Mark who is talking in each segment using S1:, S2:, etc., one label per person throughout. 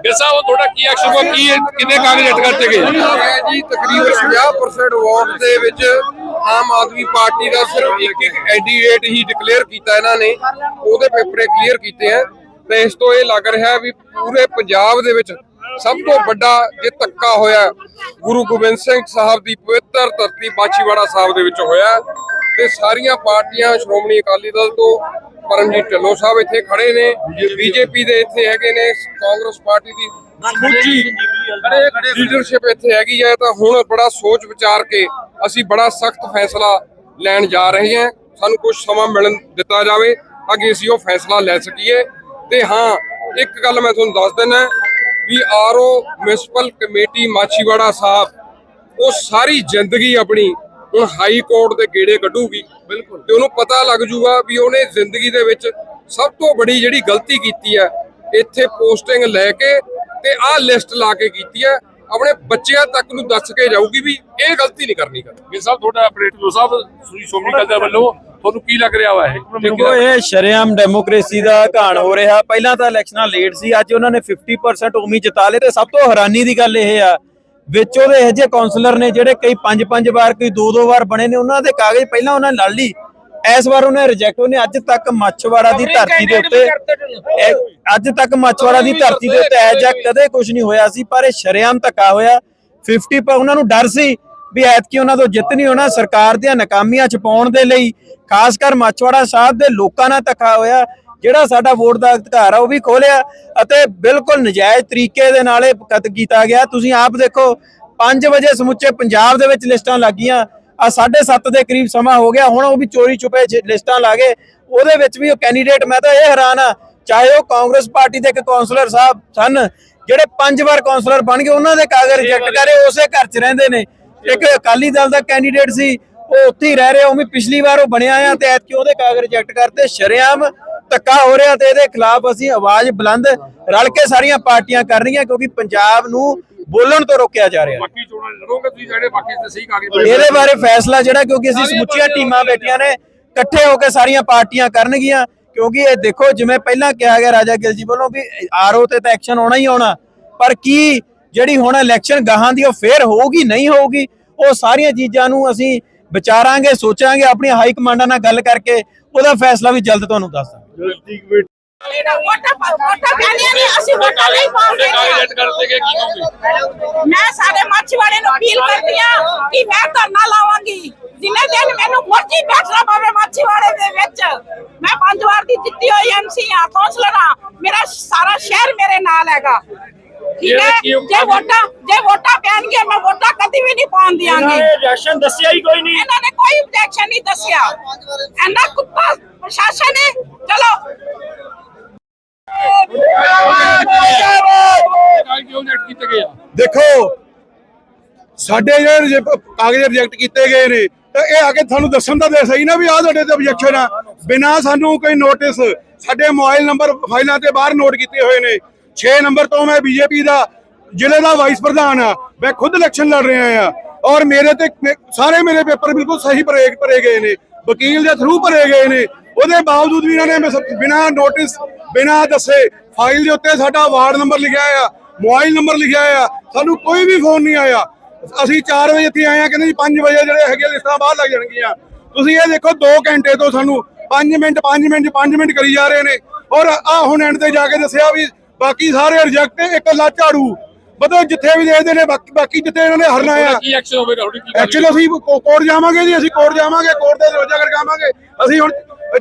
S1: ਕਿਸਾ ਉਹ ਤੁਹਾਡਾ ਕੀ ਐਕਸ਼ਨ ਕੋ ਕੀ ਕਿੰਨੇ ਕਾਗਜ਼ ਕਰਤੇ ਗਏ?
S2: ਹੈ ਜੀ ਤਕਰੀਬਨ 50% ਵੋਟ ਦੇ ਵਿੱਚ ਆਮ ਆਦਮੀ ਪਾਰਟੀ ਦਾ ਸਿਰਫ ਇੱਕ ਇੱਕ ਕੈਂਡੀਡੇਟ ਹੀ ਡਿਕਲੇਅਰ ਕੀਤਾ ਇਹਨਾਂ ਨੇ। ਉਹਦੇ ਪੇਪਰੇ ਕਲੀਅਰ ਕੀਤੇ ਆ ਤੇ ਇਸ ਤੋਂ ਇਹ ਲੱਗ ਰਿਹਾ ਵੀ ਪੂਰੇ ਪੰਜਾਬ ਦੇ ਵਿੱਚ ਸਭ ਤੋਂ ਵੱਡਾ ਜੇ ਧੱਕਾ ਹੋਇਆ ਗੁਰੂ ਗੋਬਿੰਦ ਸਿੰਘ ਸਾਹਿਬ ਦੀ ਪਵਿੱਤਰ ਧਰਤੀ ਬਾਛੀਵਾੜਾ ਸਾਹਿਬ ਦੇ ਵਿੱਚ ਹੋਇਆ। ਤੇ ਸਾਰੀਆਂ ਪਾਰਟੀਆਂ ਸ਼੍ਰੋਮਣੀ ਅਕਾਲੀ ਦਲ ਤੋਂ ਪਰਮਜੀਤ ਢਿੱਲੋਂ ਸਾਹਿਬ ਇੱਥੇ ਖੜੇ ਨੇ ਬੀਜੇਪੀ ਦੇ। ਇੱਥੇ ਹੈਗੇ ਨੇ ਕਾਂਗਰਸ ਪਾਰਟੀ ਦੀ ਸਮੁੱਚੀ ਲੀਡਰਸ਼ਿਪ ਇੱਥੇ ਹੈਗੀ ਹੈ ਤਾਂ ਹੁਣ ਬੜਾ ਸੋਚ ਵਿਚਾਰ ਕੇ ਅਸੀਂ ਬੜਾ ਸਖਤ ਫੈਸਲਾ ਲੈਣ ਜਾ ਰਹੇ ਹਾਂ। ਸਾਨੂੰ ਕੁਝ ਸਮਾਂ ਮਿਲਣ ਦਿੱਤਾ ਜਾਵੇ ਤਾਂ ਕਿ ਅਸੀਂ ਉਹ ਫੈਸਲਾ ਲੈ ਸਕੀਏ। ਤੇ ਹਾਂ ਇੱਕ ਗੱਲ ਮੈਂ ਤੁਹਾਨੂੰ ਦੱਸ ਦਿੰਦਾ ਵੀ RO municipal committee Machhiwara Sahib ਉਹ ਸਾਰੀ ਜ਼ਿੰਦਗੀ ਆਪਣੀ ਹੁਣ ਹਾਈ ਕੋਰਟ ਦੇ ਗੇੜੇ ਕੱਢੂਗੀ ਬਿਲਕੁਲ। ਤੇ ਉਹਨੂੰ ਪਤਾ ਲੱਗ ਜੂਗਾ ਵੀ ਉਹਨੇ ਜ਼ਿੰਦਗੀ ਦੇ ਵਿੱਚ ਸਭ ਤੋਂ ਬੜੀ ਜਿਹੜੀ ਗਲਤੀ ਕੀਤੀ ਹੈ ਇੱਥੇ ਪੋਸਟਿੰਗ ਲੈ ਕੇ ਤੇ ਆਹ ਲਿਸਟ ਲਾ ਕੇ ਕੀਤੀ ਹੈ। ਆਪਣੇ ਬੱਚਿਆਂ ਤੱਕ ਨੂੰ ਦੱਸ ਕੇ ਜਾਊਗੀ ਵੀ ਇਹ ਗਲਤੀ ਨਹੀਂ ਕਰਨੀ ਕਰ
S1: ਕਿ ਸਾਹਿਬ ਤੁਹਾਡਾ ਆਪਰੇਟ ਲੋ ਸਾਹਿਬ ਸੂਈ ਸ਼ੋਮਨੀ ਕਲਦਰ ਵੱਲੋਂ। ਤੁਹਾਨੂੰ ਕੀ ਲੱਗ ਰਿਹਾ ਵਾ ਇਹ?
S3: ਦੇਖੋ ਇਹ ਸ਼ਰੇਆਮ ਡੈਮੋਕ੍ਰੇਸੀ ਦਾ ਘਾਣ ਹੋ ਰਿਹਾ। ਪਹਿਲਾਂ ਤਾਂ ਇਲੈਕਸ਼ਨਾਂ ਲੇਟ ਸੀ ਅੱਜ ਉਹਨਾਂ ਨੇ 50% ਉਮੀ ਜਿਤਾ ਲਏ ਤੇ ਸਭ ਤੋਂ ਹੈਰਾਨੀ ਦੀ ਗੱਲ ਇਹ ਆ ਵਿੱਚ ਉਹਦੇ ਇਹੋ ਜਿਹੇ ਕਾਉਂਸਲਰ ਨੇ ਜਿਹੜੇ ਕਈ ਪੰਜ ਪੰਜ ਵਾਰ ਕਈ ਦੋ ਦੋ ਵਾਰ ਬਣੇ ਨੇ ਉਹਨਾਂ ਦੇ ਕਾਗਜ਼ ਪਹਿਲਾਂ ਉਹਨਾਂ ਨੇ ਲੜ ਲਈ ਇਸ ਵਾਰ ਉਹਨੇ ਰਿਜੈਕਟ ਉਹਨੇ ਅੱਜ ਤੱਕ ਮੱਛਵਾੜਾ ਦੀ ਧਰਤੀ ਦੇ ਉੱਤੇ ਅੱਜ ਤੱਕ ਮੱਛਵਾੜਾ ਦੀ ਧਰਤੀ ਦੇ ਉੱਤੇ ਐਜਾ ਕਦੇ ਕੁਝ ਨਹੀਂ ਹੋਇਆ ਸੀ ਪਰ ਇਹ ਸ਼ਰੇਆਮ ਧੱਕਾ ਹੋਇਆ। 50 ਪਰ ਉਹਨਾਂ ਨੂੰ ਡਰ ਸੀ ਵੀ ਐਤਕੀ ਉਹਨਾਂ ਤੋਂ ਜਿੱਤ ਨਹੀਂ ਹੋਣਾ। ਸਰਕਾਰ ਦੀਆਂ ਨਾਕਾਮੀਆਂ ਛਪਾਉਣ ਦੇ ਲਈ ਖਾਸ ਕਰ ਮਾਛਵਾੜਾ ਸਾਹਿਬ ਦੇ ਲੋਕਾਂ ਨਾਲ ਧੱਕਾ ਹੋਇਆ। ਜਿਹੜਾ ਸਾਡਾ ਵੋਟ ਦਾ ਅਧਿਕਾਰ ਆ ਉਹ ਵੀ ਖੋਲਿਆ ਅਤੇ ਬਿਲਕੁਲ ਨਜਾਇਜ਼ ਤਰੀਕੇ ਦੇ ਨਾਲ ਇਹ ਕਤਲ ਕੀਤਾ ਗਿਆ। ਤੁਸੀਂ ਆਪ ਦੇਖੋ 5 ਵਜੇ ਸਮੁੱਚੇ ਪੰਜਾਬ ਦੇ ਵਿੱਚ ਲਿਸਟਾਂ ਲੱਗੀਆਂ। ਆ 7:30 ਦੇ ਕਰੀਬ ਸਮਾਂ ਹੋ ਗਿਆ। ਹੁਣ ਉਹ ਵੀ ਚੋਰੀ ਛੁਪੇ ਲਿਸਟਾਂ ਲਾ ਗਏ ਉਹਦੇ ਵਿੱਚ ਵੀ ਉਹ ਕੈਂਡੀਡੇਟ ਮੈਂ ਤਾਂ ਇਹ ਹੈਰਾਨ ਆ ਚਾਹੇ ਉਹ ਕਾਂਗਰਸ ਪਾਰਟੀ ਦੇ ਇੱਕ ਕਾਉਂਸਲਰ ਸਾਹਿਬ ਸਨ ਜਿਹੜੇ ਪੰਜ ਵਾਰ ਕਾਉਂਸਲਰ ਬਣ ਗਏ ਉਹਨਾਂ ਦੇ ਕਾਗਜ਼ ਰਿਜੈਕਟ ਕਰੇ ਉਸੇ ਘਰ 'ਚ ਰਹਿੰਦੇ ਨੇ। ਇੱਕ ਅਕਾਲੀ ਦਲ ਦਾ ਕੈਂਡੀਡੇਟ ਸੀ ਉਹ ਉੱਥੇ ਹੀ ਰਹਿ ਰਿਹਾ ਉਹ ਵੀ ਪਿਛਲੀ ਵਾਰ ਉਹ ਬਣਿਆ ਆ ਤੇ ਐਤਕੀ ਉਹਦੇ ਕਾਗਜ਼ ਰਿਜੈਕਟ ਕਰਤੇ। ਸ਼ਰੇਆਮ ਧੱਕਾ ਹੋ ਰਿਹਾ ਤੇ ਇਹਦੇ ਖਿਲਾਫ ਅਸੀਂ ਆਵਾਜ਼ ਬੁਲੰਦ ਰਲ ਕੇ ਸਾਰੀਆਂ ਪਾਰਟੀਆਂ ਕਰ ਰਹੀਆਂ ਕਿਉਂਕਿ ਪੰਜਾਬ ਨੂੰ ਬੋਲਣ ਤੋਂ ਰੋਕਿਆ ਜਾ ਰਿਹਾ।
S1: ਬਾਕੀ ਚੋਣਾਂ ਲੜੋਗੇ ਤੁਸੀਂ ਜਿਹੜੇ ਬਾਕੀ ਤੇ ਸਹੀ ਕਾਗਜ਼
S3: ਇਹਦੇ ਬਾਰੇ ਫੈਸਲਾ ਜਿਹੜਾ ਕਿਉਂਕਿ ਅਸੀਂ ਸਮੁੱਚੀਆਂ ਟੀਮਾਂ ਬੈਠੀਆਂ ਨੇ ਇਕੱਠੇ ਹੋ ਕੇ ਸਾਰੀਆਂ ਪਾਰਟੀਆਂ ਕਰਨਗੀਆਂ ਕਿਉਂਕਿ ਇਹ ਦੇਖੋ ਜਿਵੇਂ ਪਹਿਲਾਂ ਕਿਹਾ ਗਿਆ ਰਾਜਾ ਗਿੱਲ ਜੀ ਵੱਲੋਂ ਵੀ ਆਰਓ ਤੇ ਤਾਂ ਐਕਸ਼ਨ ਆਉਣਾ ਹੀ ਆਉਣਾ ਪਰ ਕੀ ਜਿਹੜੀ ਹੁਣ ਇਲੈਕਸ਼ਨ ਗਾਹਾਂ ਦੀ ਉਹ ਫੇਰ ਹੋਊਗੀ ਨਹੀਂ ਹੋਊਗੀ ਉਹ ਸਾਰੀਆਂ ਚੀਜ਼ਾਂ ਨੂੰ ਅਸੀਂ ਵਿਚਾਰਾਂਗੇ ਸੋਚਾਂਗੇ ਆਪਣੀਆਂ ਹਾਈ ਕਮਾਂਡਾਂ ਨਾਲ ਗੱਲ ਕਰਕੇ ਉਹਦਾ ਫੈਸਲਾ ਵੀ ਜਲਦ ਤੁਹਾਨੂੰ ਦੱਸ ਦਾਂਗੇ
S4: ਵੋਟਾਂ ਮੈਂ ਸਾਰੇ ਮੱਛਵਾੜੇ ਨੂੰ ਅਪੀਲ ਕਰਦੀ ਆ ਕਿ ਮੈਂ ਧਰਨਾ ਲਾਵਾਂਗੀ। ਜਿੰਨੇ ਦਿਨ ਮੈਨੂੰ ਮਰਜ਼ੀ ਬੈਠਣਾ ਪਵੇ ਮੱਛਵਾੜੇ ਦੇ ਵਿੱਚ। ਮੈਂ ਪੰਜ ਵਾਰ ਦੀ ਜਿੱਤੀ ਹੋਈ ਐਮਸੀ ਆ, ਕੌਂਸਲਰ ਆ ਮੇਰਾ ਸਾਰਾ ਸ਼ਹਿਰ ਮੇਰੇ ਨਾਲ ਹੈਗਾ। ਠੀਕ
S1: ਇਹ
S4: ਹੈ
S1: ਕਿਉਂ-
S4: ਜੇ ਵੋਟਾਂ ਜੇ ਵੋਟਾਂ ਪੈਣਗੀਆਂ ਮੈਂ ਵੋਟਾਂ ਕਦੀ ਵੀ ਨਹੀਂ ਪਾਉਣ ਦਿਆਂਗੀ।
S3: ਰਿਐਕਸ਼ਨ ਦੱਸਿਆ ਹੀ ਕੋਈ ਨਹੀਂ।
S4: ਇਹਨਾਂ ਨੇ ਕੋਈ objection ਨਹੀਂ ਦੱਸਿਆ। ਇੰਨਾ ਕੁੱਤਾ ਪ੍ਰਸ਼ਾਸਨ ਹੈ। ਚਲੋ।
S1: ਕਾਗਜ਼ ਕਿਉਂ ਅੱਟ ਕੀਤੇ ਗਏ ਆ
S5: ਦੇਖੋ ਸਾਡੇ ਜਿਹੜੇ ਕਾਗਜ਼ ਰਿਜੈਕਟ ਕੀਤੇ ਗਏ ਨੇ ਤਾਂ ਇਹ ਆ ਕੇ ਤੁਹਾਨੂੰ ਦੱਸਣ ਦਾ ਦੇ ਸਹੀ ਨਾ ਵੀ ਆਹ ਤੁਹਾਡੇ ਤੇ ਆਬਜੈਕਸ਼ਨ ਆ। ਬਿਨਾ ਸਾਨੂੰ ਕੋਈ ਨੋਟਿਸ ਸਾਡੇ ਮੋਬਾਈਲ ਨੰਬਰ ਫਾਈਲਾਂ ਤੇ ਬਾਹਰ ਨੋਟ ਕੀਤੇ ਹੋਏ ਨੇ। 6 ਨੰਬਰ ਤੋਂ ਮੈਂ ਬੀਜੇਪੀ ਦਾ ਜ਼ਿਲ੍ਹੇ ਦਾ ਵਾਈਸ ਪ੍ਰਧਾਨ ਆ ਮੈਂ ਖੁਦ ਇਲੈਕਸ਼ਨ ਲੜ ਰਿਹਾ ਆ ਔਰ ਮੇਰੇ ਤੇ ਮੇ- ਸਾਰੇ ਮੇਰੇ ਪੇਪਰ ਬਿਲਕੁਲ ਸਹੀ ਭਰੇ ਭਰੇ ਗਏ ਨੇ। ਵਕੀਲ ਦੇ ਥਰੂ ਭਰੇ ਗਏ ਨੇ। ਉਹਦੇ ਬਾਵਜੂਦ ਵੀ ਇਹਨਾਂ ਨੇ ਬਿਨਾ ਨੋਟਿਸ ਬਿਨਾ ਦੱਸੇ ਫਾਈਲ ਦੇ ਉੱਤੇ ਸਾਡਾ ਵਾਰਡ ਨੰਬਰ ਲਿਖਿਆ ਆ ਮੋਬਾਈਲ ਨੰਬਰ ਲਿਖਿਆ ਆ ਸਾਨੂੰ ਕੋਈ ਵੀ ਫੋਨ ਨਹੀਂ ਆਇਆ। ਅਸੀਂ 4 ਵਜੇ ਇੱਥੇ ਆਏ ਆ ਕਹਿੰਦੇ ਜੀ 5 ਵਜੇ ਜਿਹੜੇ ਹੈਗੇ ਲਿਸਟਾਂ ਬਾਹਰ ਲੱਗ ਜਾਣਗੀਆਂ। ਤੁਸੀਂ ਇਹ ਦੇਖੋ 2 ਘੰਟੇ ਤੋਂ ਸਾਨੂੰ 5 ਮਿੰਟ 5 ਮਿੰਟ 5 ਮਿੰਟ ਕਰੀ ਜਾ ਰਹੇ ਨੇ। ਔਰ ਆ ਹੁਣ ਐਂਡ ਤੇ ਜਾ ਕੇ ਦੱਸਿਆ ਵੀ ਬਾਕੀ ਸਾਰੇ ਰਿਜੈਕਟ ਇੱਕ ਲਾ ਝਾੜੂ। ਮਤਲਬ ਜਿੱਥੇ ਵੀ ਦੇਖਦੇ ਨੇ ਬਾਕੀ ਬਾਕੀ ਜਿੱਥੇ ਇਹਨਾਂ ਨੇ ਹਰਨਾ ਆ।
S1: ਕੀ ਐਕਸ਼ਨ ਹੋਵੇਗਾ ਤੁਹਾਡੀ ਕੀ
S5: ਐਕਚੁਅਲੀ ਅਸੀਂ ਕੋਰਟ ਜਾਵਾਂਗੇ ਜੀ ਅਸੀਂ ਕੋਰਟ ਜਾਵਾਂਗੇ ਕੋਰਟ ਦੇ ਦਰਵਾਜ਼ਾ ਕਰਕੇ ਆਵਾਂਗੇ ਅਸੀਂ ਹੁਣ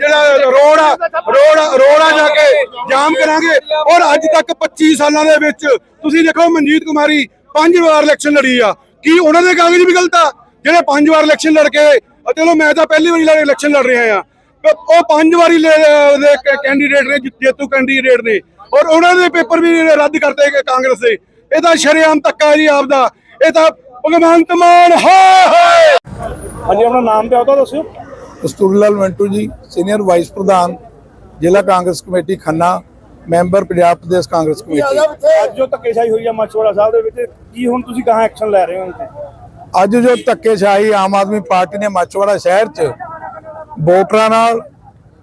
S5: ਜਿਹੜਾ ਰੋਡ ਆ ਰੋਡ ਰੋਡ ਆ ਜਾ ਕੇ ਜਾਮ ਕਰਾਂਗੇ। ਔਰ ਅੱਜ ਤੱਕ 25 ਸਾਲਾਂ ਦੇ ਵਿੱਚ ਤੁਸੀਂ ਦੇਖੋ ਮਨਜੀਤ ਕੁਮਾਰੀ ਪੰਜ ਵਾਰ ਇਲੈਕਸ਼ਨ ਲੜੀ ਆ। ਕੀ ਉਹਨਾਂ ਦੇ ਕਾਗਜ਼ ਵੀ ਗਲਤ ਆ? ਜਿਹੜੇ ਪੰਜ ਵਾਰ ਇਲੈਕਸ਼ਨ ਲੜ ਕੇ ਚਲੋ ਮੈਂ ਤਾਂ ਪਹਿਲੀ ਵਾਰੀ ਲੜ ਇਲੈਕਸ਼ਨ ਲੜ ਰਿਹਾ ਆ। ਉਹ ਪੰਜ ਵਾਰੀ ਦੇ ਕੈਂਡੀਡੇਟ ਨੇ ਜੇਤੂ ਕੈਂਡੀਡੇਟ ਨੇ। ਔਰ ਉਹਨਾਂ ਦੇ ਪੇਪਰ ਵੀ ਰੱਦ ਕਰਤੇ ਕਾਂਗਰਸ ਦੇ। ਇਹ ਤਾਂ ਸ਼ਰੇਆਮ ਧੱਕਾ ਜੀ ਆਪਦਾ। ਇਹ ਤਾਂ ਭਗਵੰਤ ਮਾਨ ਹਾਏ ਹਾਏ!
S6: ਹਾਂਜੀ ਆਪਣਾ ਨਾਮ ਤੇ ਆਉਤਾ ਦੱਸਿਓ।
S7: ਕਸਤੂਰੀ ਲਾਲ ਮਿੰਟੂ ਜੀ ਸੀਨੀਅਰ ਵਾਈਸ ਪ੍ਰਧਾਨ ਜ਼ਿਲ੍ਹਾ Congress committee Khanna member Punjab Pradesh Congress committee.
S6: ਅੱਜ ਜੋ ਧੱਕੇਸ਼ਾਹੀ ਹੋਈ ਆ ਮੱਛਵਾੜਾ ਸਾਹਿਬ ਦੇ ਵਿੱਚ ਕੀ ਹੁਣ ਤੁਸੀਂ ਕਹਾਂ ਐਕਸ਼ਨ ਲੈ ਰਹੇ ਹੋ?
S7: ਅੱਜ ਜੋ ਧੱਕੇਸ਼ਾਹੀ ਆਮ ਆਦਮੀ ਪਾਰਟੀ ਨੇ ਮਾਚਵਾੜਾ ਸ਼ਹਿਰ 'ਚ ਵੋਟਰਾਂ ਨਾਲ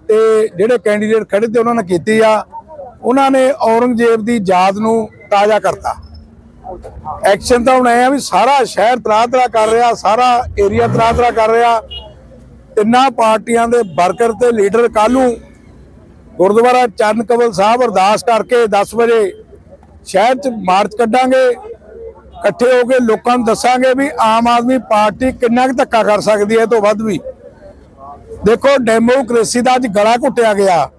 S7: ਤੇ ਜਿਹੜੇ ਕੈਂਡੀਡੇਟ ਖੜੇ ਤੇ ਉਹਨਾਂ ਨੇ ਕੀਤੀ ਆ, ਉਹਨਾਂ ਨੇ ਔਰੰਗਜ਼ੇਬ ਦੀ ਯਾਦ ਨੂੰ ਤਾਜ਼ਾ ਕਰਤਾ। ਐਕਸ਼ਨ ਤਾਂ ਹੁਣ ਇਹ ਆ ਵੀ ਸਾਰਾ ਸ਼ਹਿਰ ਤਰਾ ਤਰਾ ਕਰ ਰਿਹਾ, ਸਾਰਾ ਏਰੀਆ ਤਰਾ ਤਰਾ ਕਰ ਰਿਹਾ। ਤਿੰਨਾਂ ਪਾਰਟੀਆਂ ਦੇ ਵਰਕਰ ਤੇ ਲੀਡਰ ਕੱਲ੍ਹ ਨੂੰ ਗੁਰਦੁਆਰਾ ਚਰਨ ਕਮਲ ਸਾਹਿਬ ਅਰਦਾਸ ਕਰਕੇ 10 ਵਜੇ ਸ਼ਹਿਰ 'ਚ ਮਾਰਚ ਕੱਢਾਂਗੇ। ਇਕੱਠੇ ਹੋ ਕੇ ਲੋਕਾਂ ਨੂੰ ਦੱਸਾਂਗੇ ਵੀ ਆਮ ਆਦਮੀ ਪਾਰਟੀ ਕਿੰਨਾ ਕੁ ਧੱਕਾ ਕਰ ਸਕਦੀ ਹੈ ਇਹ ਤੋਂ ਵੱਧ ਵੀ। ਦੇਖੋ, ਡੈਮੋਕ੍ਰੇਸੀ ਦਾ ਅੱਜ ਗਲਾ ਘੁੱਟਿਆ ਗਿਆ।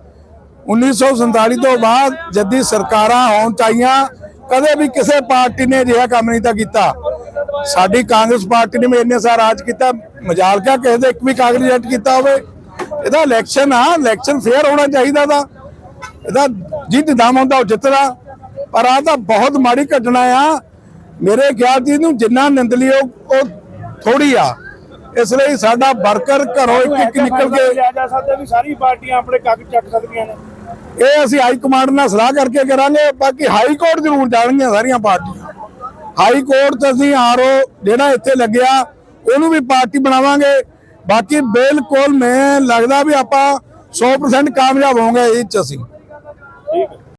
S7: 1947 ਤੋਂ ਬਾਅਦ ਜੱਦੀ ਸਰਕਾਰਾਂ ਹੋਣ ਚਾਹੀਆਂ, ਕਦੇ ਵੀ ਕਿਸੇ ਪਾਰਟੀ ਨੇ ਅਜਿਹਾ ਕੰਮ ਨਹੀਂ ਤਾਂ ਕੀਤਾ। ਸਾਡੀ ਕਾਂਗਰਸ ਪਾਰਟੀ ਨੇ ਵੀ ਇੰਨੇ ਸਾਲ ਰਾਜ ਕੀਤਾ, ਮਜਾਲ ਕਿਸੇ ਦੇ ਇੱਕ ਵੀ ਕਾਗਜ਼ ਕੀਤਾ ਹੋਵੇ। ਇਹਦਾ ਇਲੈਕਸ਼ਨ ਆ ਇਲੈਕਸ਼ਨ ਫੇਅਰ ਹੋਣਾ ਚਾਹੀਦਾ ਦਾ ਇਹਦਾ ਜਿੱਤ ਦਮ ਹੁੰਦਾ ਉਹ ਜਿੱਤਦਾ। ਪਰ ਆ ਤਾਂ ਬਹੁਤ ਮਾੜੀ ਘਟਨਾ ਆ। ਮੇਰੇ ਖਿਆਲ ਜੀ ਨੂੰ ਜਿੰਨਾ ਨਿੰਦਲੀ ਉਹ ਉਹ ਥੋੜੀ ਆ। ਇਸ ਲਈ ਸਾਡਾ ਵਰਕਰ ਘਰੋਂ ਇੱਕ ਇੱਕ ਨਿਕਲ ਕੇ
S6: ਲਿਆ ਜਾ ਸਕਦਾ ਵੀ ਸਾਰੀ ਪਾਰਟੀਆਂ ਆਪਣੇ ਕਾਗਜ਼ ਚੱਕ ਸਕਦੀਆਂ ਨੇ।
S7: ਇਹ ਅਸੀਂ ਹਾਈ ਕਮਾਂਡ ਨਾਲ ਸਲਾਹ ਕਰਕੇ ਕਰਾਂਗੇ ਬਾਕੀ ਹਾਈ ਕੋਰਟ ਜ਼ਰੂਰ ਜਾਣਗੀਆਂ ਸਾਰੀਆਂ ਪਾਰਟੀਆਂ। ਹਾਈ ਕੋਰਟ 'ਚ ਅਸੀਂ ਆਰਓ ਜਿਹੜਾ ਇੱਥੇ ਲੱਗਿਆ ਉਹਨੂੰ ਵੀ ਪਾਰਟੀ ਬਣਾਵਾਂਗੇ। ਬਾਕੀ ਬਿਲਕੁਲ ਮੈਂ ਲੱਗਦਾ ਵੀ ਆਪਾਂ 100% ਕਾਮਯਾਬ ਹੋਵਾਂਗੇ ਇਹ 'ਚ ਅਸੀਂ।
S6: ਠੀਕ